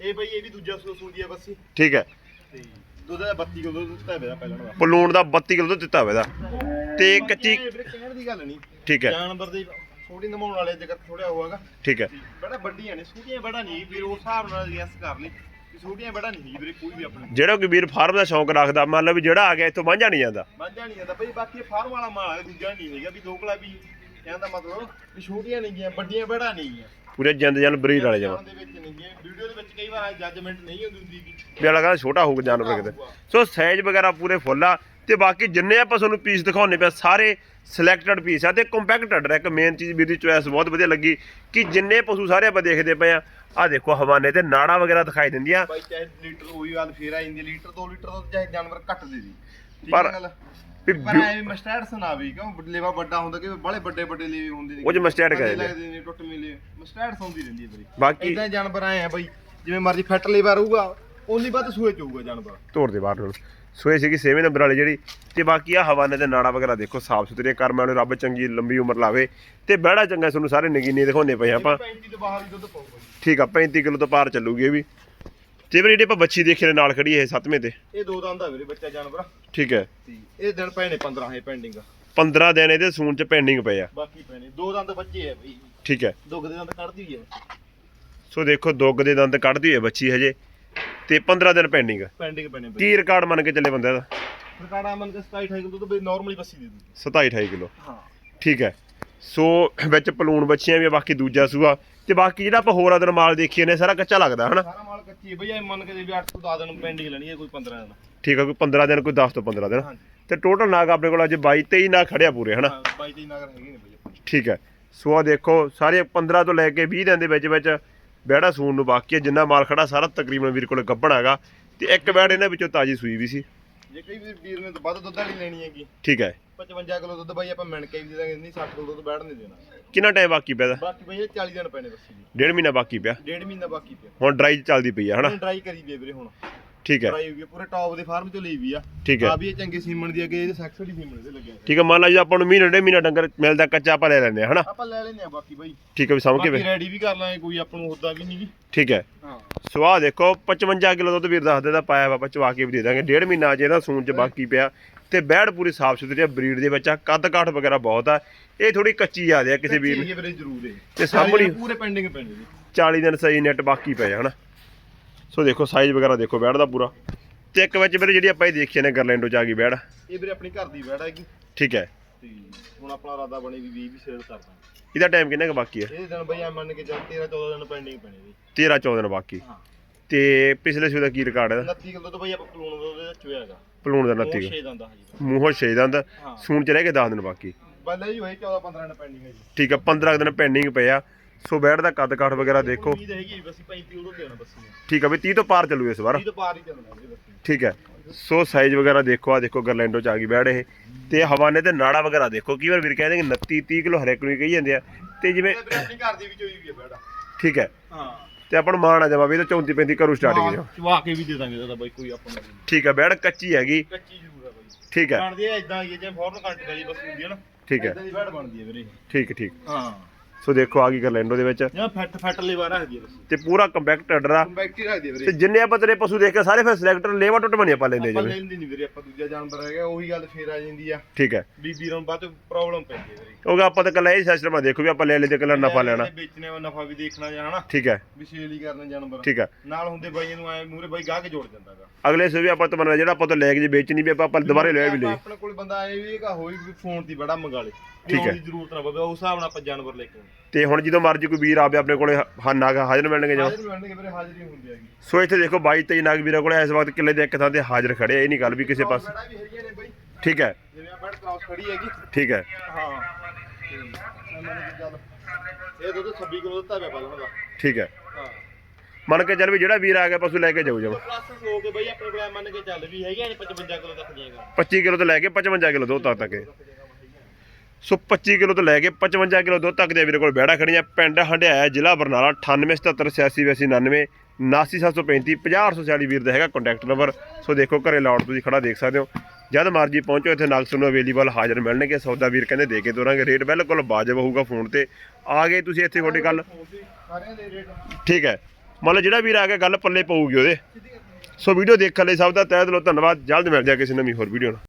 ਇਹ ਬਈ ਇਹ ਵੀ ਦੂਜਾ ਸੂਦੀ ਆ ਬੱਸੀ ਠੀਕ ਹੈ। ਤੇ ਦੁੱਧ ਦਾ 32 ਕਿਲੋ ਦੁੱਧ ਦਿੱਤਾ ਪਿਆ ਪਹਿਲਾਂ ਦਾ ਪਲੂਣ ਦਾ 32 ਕਿਲੋ ਦੁੱਧ ਦਿੱਤਾ ਹੋਇਆ ਇਹਦਾ। ਤੇ ਕੱਚੀ ਕਹਿਣ ਦੀ ਗੱਲ ਨਹੀਂ। ਠੀਕ ਹੈ। ਜਾਨਵਰ ਦੀ ਛੋਟੀ ਨਮਾਉਣ ਵਾਲੇ ਜੇਕਰ ਥੋੜਿਆ ਹੋਊਗਾ ਠੀਕ ਹੈ। ਬੜਾ ਵੱਡੀਆਂ ਨੇ ਛੋਟੀਆਂ ਬੜਾ ਨਹੀਂ ਵੀਰ ਉਸ ਹਿਸਾਬ ਨਾਲ ਗੈਸ ਕਰ ਲਈ ਕਿ ਛੋਟੀਆਂ ਬੜਾ ਨਹੀਂ ਵੀਰੇ ਕੋਈ ਵੀ ਆਪਣੇ। ਜਿਹੜਾ ਕੋਈ ਵੀਰ ਫਾਰਮ ਦਾ ਸ਼ੌਂਕ ਰੱਖਦਾ ਮੰਨ ਲਓ ਵੀ ਜਿਹੜਾ ਆ ਗਿਆ ਇੱਥੋਂ ਵਾਂਝਾ ਨਹੀਂ ਜਾਂਦਾ। ਮਾਂਝਾ ਨਹੀਂ ਜਾਂਦਾ ਬਈ ਬਾਕੀ ਫਾਰਮ ਵਾਲਾ ਮਾਲ ਹੈ ਦੂਜਾ ਨਹੀਂ ਹੈਗਾ ਵੀ ਦੋਕਲਾ ਵੀ ਕਹਿੰਦਾ ਮਤਲਬ ਵੀ ਛੋਟੀਆਂ ਨਹੀਂ ਗੀਆਂ ਵੱਡੀਆਂ ਬੜਾ ਨਹੀਂ ਗੀਆਂ ਪੂਰੇ ਜਿੰਦ ਜਾਨ ਬਰੀਡ ਵਾਲੇ ਜਮਾ ਦੇ ਵਿੱਚ ਨਹੀਂ ਗੀਆਂ ਵੀਡੀਓ ਦੇ ਵਿੱਚ ਕਈ ਵਾਰ ਜੱਜਮੈਂਟ ਨਹੀਂ ਹੁੰਦੀ। ਵੀ ਅਗਲਾ ਕਹਿੰਦਾ ਛੋਟਾ ਹੋਊਗਾ ਜਾਨਵਰ ਕਿਤੇ। ਸੋ ਸਾਈਜ਼ ਵਗੈਰਾ ਪੂਰੇ ਫੁੱਲ ਆ ਤੇ ਬਾਕੀ ਜਿੰਨੇ ਆਪਾਂ ਤੁਹਾਨੂੰ ਪੀਸ ਦਿਖਾਉਣੇ ਪਿਆ ਸਾਰੇ ਸਿਲੈਕਟਡ ਪੀਸ ਆ ਤੇ ਕੰਪੈਕਟ ਆਰਡਰ ਇੱਕ ਮੇਨ ਚੀਜ਼ ਵੀਰ ਦੀ ਚੋਇਸ ਬਹੁਤ ਵਧੀਆ ਲੱਗੀ ਕਿ ਜਿੰਨੇ ਪਸ਼ੂ ਸਾਰੇ ਆਪਾਂ ਦੇਖਦੇ ਪਏ ਆ ਆ ਦੇਖੋ ਹਵਾਨੇ ਤੇ ਨਾੜਾ ਵਗੈਰਾ ਦਿਖਾਈ ਦਿੰਦੀਆਂ। ਬਾਈ ਚਾਹੇ ਲੀਟਰ ਉਹੀ ਗੱਲ ਫੇਰ ਆ ਜਾਂਦੀ ਲੀਟਰ 2 ਲੀਟਰ ਤੋਂ ਚਾਹੇ ਜਾਨਵਰ ਘੱਟ ਦੇ ਦੀ। ਪਰ ਪਰ ਵਿਊ- ਐ ਮਸਟਰਡ ਸੁਣਾ ਵੀ ਕਿਉਂ ਲੇਵਾ ਵੱਡਾ ਹੁੰਦਾ ਕਿ ਬਾਲੇ ਵੱਡੇ ਵੱਡੇ ਲੇਵੇ ਹੁੰਦੇ ਨੇ। ਉਹ mustard ਅੱਧੇ ਕਹਿੰਦੇ। ਲੱਗਦੇ ਨੇ ਟੁੱਟ ਮਿਲੇ ਮਸਟਰਡ ਸੌਂਦੀ ਰਹਿੰਦੀ ਹੈ ਬਾਕੀ ਇਦਾਂ ਜਾਨਵਰ ਆਏ ਆ ਬਈ ਜਿਵੇਂ ਮਰਜ਼ੀ ਫੈਟ ਲੇਵਾ ਰਹੂਗਾ ਉਨੀ ਵੱਧ ਸੂਏ ਚ ਹੋਊਗਾ ਜਾਨਵਰ। ਤੋੜ ਦੇ ਬਾਹਰ ਨੂੰ ਸੋਏ ਸੀਗੀ 6ਵੇਂ ਨੰਬਰ ਵਾਲੀ ਜਿਹੜੀ। ਤੇ ਬਾਕੀ ਆ ਹਵਾਨੇ ਦੇ ਨਾੜਾ ਵਗੈਰਾ ਦੇਖੋ ਸਾਫ਼ ਸੁਥਰੇ ਕਰਮਾਂ ਨੂੰ ਰੱਬ ਚੰਗੀ ਲੰਬੀ ਉਮਰ ਲਾਵੇ। ਤੇ ਬਹਿੜਾ ਚੰਗਾ ਤੁਹਾਨੂੰ ਸਾਰੇ ਨਗੀਨੇ ਦਿਖਾਉਣੇ ਪਏ ਆਪਾਂ। 35 ਤੋਂ ਬਾਹਰ ਹੀ ਦੁੱਧ ਪਾਊਗਾ। ਠੀਕ ਆ 35 ਕਿਲੋ ਤੋਂ ਪਾਰ ਚੱਲੂਗੀ ਇਹ ਵੀ। ਤੇ ਵੀਰੇ ਜਿਹੜੇ ਆਪਾਂ ਬੱਚੀ ਦੇਖੇ ਨੇ ਨਾਲ ਖੜੀ ਇਹ ਸੱਤਵੇਂ ਤੇ। ਇਹ ਦੋ ਦੰਦ ਆ ਵੀਰੇ ਬੱਚਾ ਜਾਨਵਰ। ਠੀਕ ਹੈ। ਇਹ ਦਿਨ ਪਏ ਨੇ 15 ਹੈ ਪੈਂਡਿੰਗ 15 ਦਿਨ ਇਹਦੇ ਸੂਣ ਚ ਪੈਂਡਿੰਗ ਪਏ ਆ। ਬਾਕੀ ਪਏ ਨੇ ਦੋ ਦੰਦ ਬੱਚੇ ਆ ਬਈ। ਠੀਕ ਹੈ। ਦੁੱਖ ਦੇ ਦੰਦ ਕੱਢਦੀ ਹੋਈ ਹੈ ਸੋ ਦੇਖੋ ਦੁੱਗ ਦੇ ਦੰਦ ਕੱਢਦੀ ਹੋਈ ਬੱਚੀ ਹਜੇ। ਤੇ 15 ਦਿਨ ਪੈਂਡਿੰਗ ਪੈਂਡਿੰਗ ਨੇ ਬਈ ਕੀ ਰਿਕਾਰਡ ਮੰਨ ਕੇ ਚੱਲੇ ਬੰਦੇ ਦਾ? ਸਰਕਾਰਾਂ ਮਨ ਕੇ 27 28 ਦੁੱਧ ਬਈ ਨਾਰਮਲੀ ਬੱਸੀ ਦੇ ਦੂਗੀ 27 28 ਕਿਲੋ। ਹਾਂ। ਠੀਕ ਹੈ। ਸੋ ਵਿੱਚ ਪਲੂਣ ਬੱਚੀਆਂ ਵੀ ਆ, ਬਾਕੀ ਦੂਜਾ ਸੂਆ। ਤੇ ਬਾਕੀ ਜਿਹੜਾ ਆਪਾਂ ਹੋਰ ਅਦਰ ਮਾਲ ਦੇਖੀਏ ਨੇ ਸਾਰਾ ਕੱਚਾ ਲੱਗਦਾ ਹਨਾ? ਸਾਰਾ ਮਾਲ ਕੱਚੀ ਹੈ ਬਈ ਐ ਮੰਨ ਕੇ ਵੀ 8 ਤੋਂ 10 ਦਿਨ ਪੈਂਡਿੰਗ ਲੈਣੀ ਹੈ ਕੋਈ 15 ਦਿਨ। ਠੀਕ ਹੈ ਕੋਈ 15 ਦਿਨ ਕੋਈ 10 ਤੋਂ 15 ਦਿਨ। ਹਾਂਜੀ। ਤੇ ਟੋਟਲ ਨਾਗ ਆਪਣੇ ਕੋਲ ਅੱਜ 22 23 ਨਾਗ ਖੜਿਆ ਪੂਰੇ ਹਨਾ? ਹਾਂ 22 23 ਨਗਰ ਹੈਗੇ ਨੇ ਬਈ। ਠੀਕ ਹੈ। ਸੋ ਆ ਦੇਖੋ ਸਾਰੇ 15 ਤੋਂ ਲੈ ਕੇ 20 ਦਿਨ ਦੇ ਵਿੱਚ ਵਿੱਚ ਬਹਿੜਾ ਸੂਣ ਨੂੰ ਬਾਕੀ ਹੈ ਜਿੰਨਾ ਮਾਲ ਖੜਾ ਸਾਰਾ ਤਕਰੀਬਨ ਵੀਰ ਕੋਲ ਗੱਭਣ ਹੈਗਾ। ਤੇ ਇੱਕ ਬੈੜ ਇਹਨਾਂ ਵਿੱਚੋਂ ਤਾਜੀ ਸੂਈ ਵੀ ਸੀ। ਜੇ ਕਈ ਵੀਰ ਵੀਰ ਨੇ ਤਾਂ ਵੱਧ ਦੁੱਧ ਵਾਲੀ ਲੈਣੀ ਹੈਗੀ। ਠੀਕ ਹੈ। 55 ਕਿਲੋ ਦੁੱਧ ਬਾਈ ਆਪਾਂ ਮਿਣ ਕੇ ਵੀ ਦੇ ਦਾਂਗੇ ਨਹੀਂ 60 ਕਿਲੋ ਦੁੱਧ ਬੈਠ ਨਹੀਂ ਦੇਣਾ। ਕਿੰਨਾ ਟਾਈਮ ਬਾਕੀ ਪਿਆ ਦਾ ਬਾਕੀ ਬਈ ਇਹ 40 ਦਿਨ ਪੈਣੇ ਬੱਸੀ ਦੀ ਡੇਢ ਮਹੀਨਾ ਬਾਕੀ ਪਿਆ। ਡੇਢ ਮਹੀਨਾ ਬਾਕੀ ਪਿਆ। ਹੁਣ ਡਰਾਈ ਚੱਲਦੀ ਪਈ ਆ ਹਨਾ? ਡਰਾਈ ਕਰੀ ਵੀ ਹੈ ਵੀਰੇ ਹੁਣ। ਠੀਕ ਹੈ। ਡਰਾਈ ਹੋ ਗਈ ਹੈ, ਪੂਰੇ ਟੌਪ ਦੇ ਫਾਰਮ ਚੋਂ ਲਈ ਵੀ ਆ। ਠੀਕ ਹੈ। ਆ ਵੀ ਇਹ ਚੰਗੇ ਸੀਮਣ ਦੀ ਅੱਗੇ ਇਹਦੇ ਸੈਕਸ ਦੀ ਸੀਮਣ ਦੇ ਲੱਗਿਆ। ਠੀਕ ਹੈ ਮੰਨ ਲਾ ਜੀ ਆਪਾਂ ਨੂੰ ਮਹੀਨਾ ਡੇਢ ਮਹੀਨਾ ਡੰਗਰ ਮਿਲਦਾ ਕੱਚਾ ਆਪਾਂ ਲੈ ਲੈਂਦੇ ਹਨਾ? ਆਪਾਂ ਲੈ ਲੈਨੇ ਆ ਬਾਕੀ ਬਾਈ। ਠੀਕ ਹੈ ਵੀ ਸਮਝ ਕੇ ਬਾਕੀ ਵੇ ਰੈਡੀ ਵੀ ਕਰ ਲਾਂਗੇ ਕੋਈ ਆਪਾਂ ਨੂੰ ਹੁੰਦਾ ਵੀ ਨਹੀਂਗੀ ਠੀਕ ਹੈ। ਹਾਂ। ਸੋ ਆਹ ਦੇਖੋ 55 ਕਿਲੋ ਦੁੱਧ ਵੀਰ ਦੱਸਦੇ ਦਾ ਪਾਇਆ ਵਾ ਆਪਾਂ ਚਵਾ ਕੇ ਵੀ ਦੇ ਦਾਂਗੇ। ਡੇਢ ਮਹੀਨਾ ਅਜੇ ਇਹਦਾ ਸੂਣ ਚ ਬਾਕੀ ਪਿਆ। ਤੇ ਬੈੜ ਪੂਰੀ ਸਾਫ਼ ਸੁਥਰੀ ਆ ਬਰੀਡ ਦੇ ਵਿੱਚ ਆ ਕੱਦ ਕਾਠ ਵਗੈਰਾ ਬਹੁਤ ਆ। ਇਹ ਥੋੜੀ ਕੱਚੀ ਆ ਆ ਕਿਸੇ ਵੀਰ ਨੂੰ। ਇਹ ਵੀਰੇ ਜ਼ਰੂਰ ਹੈ ਤੇ ਸਾਹਮਣੇ- ਪੂਰੇ ਪੈਂਡਿੰਗ ਜੀ। 40 ਦਿਨ ਸਹੀ ਨੈਟ ਬਾਕੀ ਪਏ ਆ ਹਨਾ? ਸੋ ਦੇਖੋ ਸਾਈਜ਼ ਵਗੈਰਾ ਦੇਖੋ ਬੈੜ ਦਾ ਪੂਰਾ। ਤੇ ਇੱਕ ਵਿੱਚ ਵੀਰੇ ਜਿਹੜੀ ਆਪਾਂ ਇਹ ਦੇਖੀ ਨੇ ਗਰਲੈਂਡੋ ਚ ਆ ਗਈ ਬੈੜ। ਇਹ ਵੀਰੇ ਆਪਣੀ ਘਰ ਦੀ ਵੈੜ ਹੈਗੀ। ਠੀਕ ਹੈ। ਤੇ ਹੁਣ ਆਪਣਾ ਇਰਾਦਾ ਬਣੀ ਵੀ 20 ਵੀ ਸੇਲ ਕਰਦਾ ਇਹਦਾ ਟਾਈਮ ਕਿੰਨਾ ਕੁ ਬਾਕੀ ਹੈ? ਇਹ ਦਿਨ ਬਈ ਐ ਮੰਨ ਕੇ ਚੱਲ 13 14 ਦਿਨ ਪੈਂਡਿੰਗ ਪੈਣੇ ਜੀ 13 14 ਦਿਨ ਬਾਕੀ। ਹਾਂ। ਤੇ ਪਿਛਲੇ ਸੂ ਦਾ ਕੀ ਰਿਕਾਰਡ ਹੈ? 29 ਕਿਲੋ ਤੋਂ ਬਈ ਆਪਾਂ ਪਲੂਣ ਦਾ ਉਹਦੇ ਵਿੱਚ ਹੋਇਆਗਾ ਪਲੂਣ ਦਾ ਉਹ 29 6 ਦੰਦਾ ਹਜੀ। ਮੂੰਹੋਂ 6 ਦੰਦ। ਸੂਣ ਚ ਰਹਿ ਕੇ 10 ਦਿਨ ਬਾਕੀ। ਬੱਲੇ ਹੀ ਹੋਏ 14 15 ਦਿਨ ਪੈਂਡਿੰਗ ਹੈ ਜੀ। ਠੀਕ ਹੈ 15 ਕੁ ਦਿਨ ਪੈਂਡਿੰਗ ਪਏ ਆ। ਸੋ ਬੈੜ ਦਾ ਕੱਦ ਕਾਠ ਵਗੈਰਾ ਦੇਖੋ। ਉਮੀਦ ਹੈਗੀ ਵੀ ਅਸੀਂ 35 ਉਦੋਂ ਦੇਣਾ ਬੱਸੀ। ਨੇ ਠੀਕ ਹੈ ਵੀ 30 ਤੋਂ ਪਾਰ ਚੱਲੂ ਇਸ ਵਾਰ। 30 ਤੋਂ ਪਾਰ ਹੀ ਚੱਲਣਾ ਜੀ ਬੱਸੀ। ਠੀਕ ਹੈ ਸੋ ਸਾਈਜ਼ ਵਗੈਰਾ ਦੇਖੋ ਆ ਦੇਖੋ ਗਰਲੈਂਡੋ ਚ ਆ ਗਈ ਬੈੜ ਇਹ। ਤੇ ਹਵਾਨੇ ਤੇ ਨਾੜਾ ਵਗੈਰਾ ਦੇਖੋ ਕਈ ਵਾਰ ਵੀਰ ਕਹਿੰਦੇ ਕਿ 29 30 ਕਿਲੋ ਹਰੇਕ ਨੂੰ ਹੀ ਕਹੀ ਜਾਂਦੇ ਆ। ਤੇ ਜਿਵੇਂ ਆਪਣੀ ਘਰ ਦੀ ਵੀ ਬੈੜਾ ਠੀਕ ਹੈ ਹਾਂ। ਤੇ ਆਪਾਂ ਨੂੰ ਮਾਣ ਆ ਜਾਵਾ ਵੀ ਇਹ ਤਾਂ 34 35 ਕਰੂ ਸਟਾਰਟਿੰਗ ਜੋ ਚਵਾ ਕੇ ਵੀ ਦੇ ਦਾਂਗੇ ਇਹਦਾ ਬਾਈ ਕੋਈ ਆਪਾਂ ਨੂੰ ਠੀਕ ਹੈ ਬੈੜ ਕੱਚੀ ਹੈਗੀ। ਕੱਚੀ ਜ਼ਰੂਰ ਬਾਈ। ਠੀਕ ਹੈ ਬਣਦੀ ਹੈ ਇਦਾਂ ਹੀ ਹੈ, ਜਿਵੇਂ ਫੋਰਨ ਕੰਟਰੀ ਵਾਲੀ ਬੱਸ ਹੁੰਦੀ ਹੈ ਨਾ। ਠੀਕ ਹੈ ਇਦਾਂ ਦੀ ਬੈੜ ਬਣਦੀ ਹੈ ਵੀਰੇ ਠੀਕ ਠੀਕ। ਹਾਂ। ਸੋ ਦੇਖੋ ਆ ਗਈ ਗਰਲੈਂਡੋ ਦੇ ਵਿੱਚ। ਜਿਵੇਂ ਫੈਟ ਫੈਟ ਲੇਵਾ ਰੱਖਦੀ ਹੈ ਤੇ ਪੂਰਾ ਕੰਪੈਕਟ ਅਡਰ ਆ। ਕੰਪੈਕਟ ਹੀ ਰੱਖਦੀ ਹੈ ਤੇ ਵੀਰੇ ਜਿੰਨੇ ਆਪਾਂ ਤੇਰੇ ਪਸ਼ੂ ਦੇਖ ਕੇ ਸਾਰੇ ਫਿਰ ਸਿਲੈਕਟਰ ਲੇਵਾ ਟੁੱਟ ਬਣੀ ਆਪਾਂ ਲੈਂਦੇ ਆਪਾਂ ਜਿਵੇਂ। ਲੈਂਦੇ ਨਹੀਂ ਵੀਰੇ ਆਪਾਂ ਦੂਜਾ ਜਾਨਵਰ ਹੈਗਾ ਉਹੀ ਗੱਲ ਫੇਰ ਆ ਜਾਂਦੀ ਆ। ਠੀਕ ਹੈ। ਬੀਬੀ ਨੂੰ ਬਾਅਦ ਪ੍ਰੋਬਲਮ ਪੈਂਦੀ ਹੈ ਵੀਰੇ। ਕਿਉਂਕਿ ਆਪਾਂ ਤਾਂ ਕੱਲਾ ਇਹ ਸਿਸਟਮ ਆ ਦੇਖੋ ਵੀ ਆਪਾਂ ਲੈ ਲਈ ਤੇ ਕੱਲਾ ਨਫਾ ਲੈਣਾ। ਵੇਚਣੇ ਵਾ ਨਫਾ ਵੀ ਦੇਖਣਾ ਜਾਂ ਹਨਾ। ਠੀਕ ਹੈ। ਵੀ ਸੇਲ ਹੀ ਕਰਨੇ ਜਾਨਵਰ। ਠੀਕ ਹੈ। ਨਾਲ ਹੁੰਦੇ ਬਾਈਆਂ ਨੂੰ ਐ ਮੂਰੇ ਬਾਈ ਗਾਹ ਕੇ ਜੋੜ ਜਾਂਦਾਗਾ ਅਗਲੇ ਸੇ ਵੀ ਆਪਾਂ ਤਾਂ ਮੰਨਣਾ ਜਿਹੜਾ ਆਪਾਂ ਤੋਂ ਲੈ ਕੇ ਜੇ ਵੇਚਣੀ ਵੀ ਆਪਾਂ ਆਪਾਂ ਦੁਬਾਰੇ ਲੈ ਵੀ ਲਈ ਆਪਣੇ ਕੋਲ ਬੰਦਾ ਆਏ ਵੀ ਹੈਗਾ ਹੋਈ ਵੀ ਫੋਨ ਦੀ ਬੜਾ ਮੰਗਾ ਲੇ ਠੀਕ ਹੈ। ਦੀ ਜ਼ਰੂਰਤ ਨਾ ਪਵੇ ਉਸ ਹਿਸਾਬ ਨਾਲ ਆਪਾਂ ਜਾਨਵਰ ਲੈ ਕੇ ਆਉਂਦੇ ਤੇ ਹੁਣ ਜਦੋਂ ਮਰਜ਼ੀ ਕੋਈ ਵੀਰ ਆਵੇ ਆਪਣੇ ਕੋਲੇ ਹਾਂ ਨਾਗ ਹਾਜ਼ਰ ਮਿਲਣਗੇ ਜਾਂ ਹਾਜ਼ਰ ਮਿਲਣਗੇ ਵੀਰੇ ਹਾਜ਼ਰੀ ਹੁੰਦੀ ਹੈਗੀ ਸੋ ਇੱਥੇ ਦੇਖੋ 22 23 ਨਾਗ ਵੀਰਾਂ ਕੋਲੇ ਇਸ ਵਕਤ ਕਿੱਲੇ ਦੇ ਇੱਕ ਥਾਂ ਤੇ ਹਾਜ਼ਰ ਖੜੇ ਆ ਇਹ ਨਹੀਂ ਗੱਲ ਵੀ ਕਿਸੇ ਪਾਸੇ। ਬੜਾ ਵੀ ਹੈਗੀਆਂ ਨੇ ਬਾਈ। ਠੀਕ ਹੈ। ਜਿਵੇਂ ਆ ਬੈਡ ਕ੍ਰਾਸ ਖੜੀ ਹੈਗੀ। ਠੀਕ ਹੈ। ਹਾਂ। ਤੇ ਮੈਂ ਮੰਨ ਕੇ ਚੱਲ ਇਹ ਦੁੱਧ 26 ਕਿਲੋ ਦਿੱਤਾ ਪਿਆ ਪਹਿਲਾਂ ਦਾ। ਠੀਕ ਹੈ। ਹਾਂ। ਮੰਨ ਕੇ ਚੱਲ ਵੀ ਜਿਹੜਾ ਵੀਰ ਆ ਗਿਆ ਪਸ਼ੂ ਲੈ ਕੇ ਜਾਊ ਜਾਊ ਪਲੱਸ ਹੋ ਕੇ ਬਾਈ ਆਪਣੇ ਕੋਲ ਐਂ ਮੰਨ ਕੇ ਚੱਲ ਵੀ ਹੈਗੀਆਂ ਨੇ 55 ਕਿਲੋ ਤੱਕ ਜਾਏਗਾ 25 ਕਿਲੋ ਤੋਂ ਲੈ ਕੇ 55 ਕਿਲੋ ਦੁੱਧ ਤੱਕ ਤੱਕ ਇਹ। ਸੋ 25 ਕਿਲੋ ਤੋਂ ਲੈ ਕੇ 55 ਕਿਲੋ ਦੁੱਧ ਤੱਕ ਦੇ ਵੀਰੇ ਕੋਲ ਬੈੜਾ ਖੜੀਆਂ ਪਿੰਡ ਹੰਡਿਆਇਆ ਜ਼ਿਲ੍ਹਾ ਬਰਨਾਲਾ 9877868299 89735 50846 ਵੀਰ ਦਾ ਹੈਗਾ ਕੰਟੈਕਟ ਨੰਬਰ ਸੋ ਦੇਖੋ ਘਰੇ ਲਾਉਟ ਤੁਸੀਂ ਖੜਾ ਦੇਖ ਸਕਦੇ ਹੋ। ਜਦ ਮਰਜ਼ੀ ਪਹੁੰਚੋ ਇੱਥੇ ਨਾਗਸਰ ਨੂੰ ਅਵੇਲੇਬਲ ਹਾਜ਼ਰ ਮਿਲਣਗੇ। ਸੌਦਾ ਵੀਰ ਕਹਿੰਦੇ ਦੇ ਕੇ ਤੋਰਾਂਗੇ ਰੇਟ ਬਿਲਕੁਲ ਵਾਜਬ ਹੋਊਗਾ ਫੋਨ ਤੇ। ਆ ਗਏ ਤੁਸੀਂ ਇੱਥੇ ਤੁਹਾਡੀ ਗੱਲ। ਠੀਕ ਹੈ। ਮਤਲਬ ਜਿਹੜਾ ਵੀਰ ਆ ਗਿਆ ਗੱਲ ਪੱਲੇ ਪਊਗੀ ਉਹਦੇ। ਸੋ ਵੀਡੀਓ ਦੇਖਣ ਲਈ ਸਭ ਦਾ ਤਹਿ ਦਿਲੋਂ ਧੰਨਵਾਦ। ਜਲਦ ਮਿਲ ਜਾ ਕਿਸੇ ਨਵੀਂ ਹੋਰ ਵੀਡੀਓ ਨਾਲ।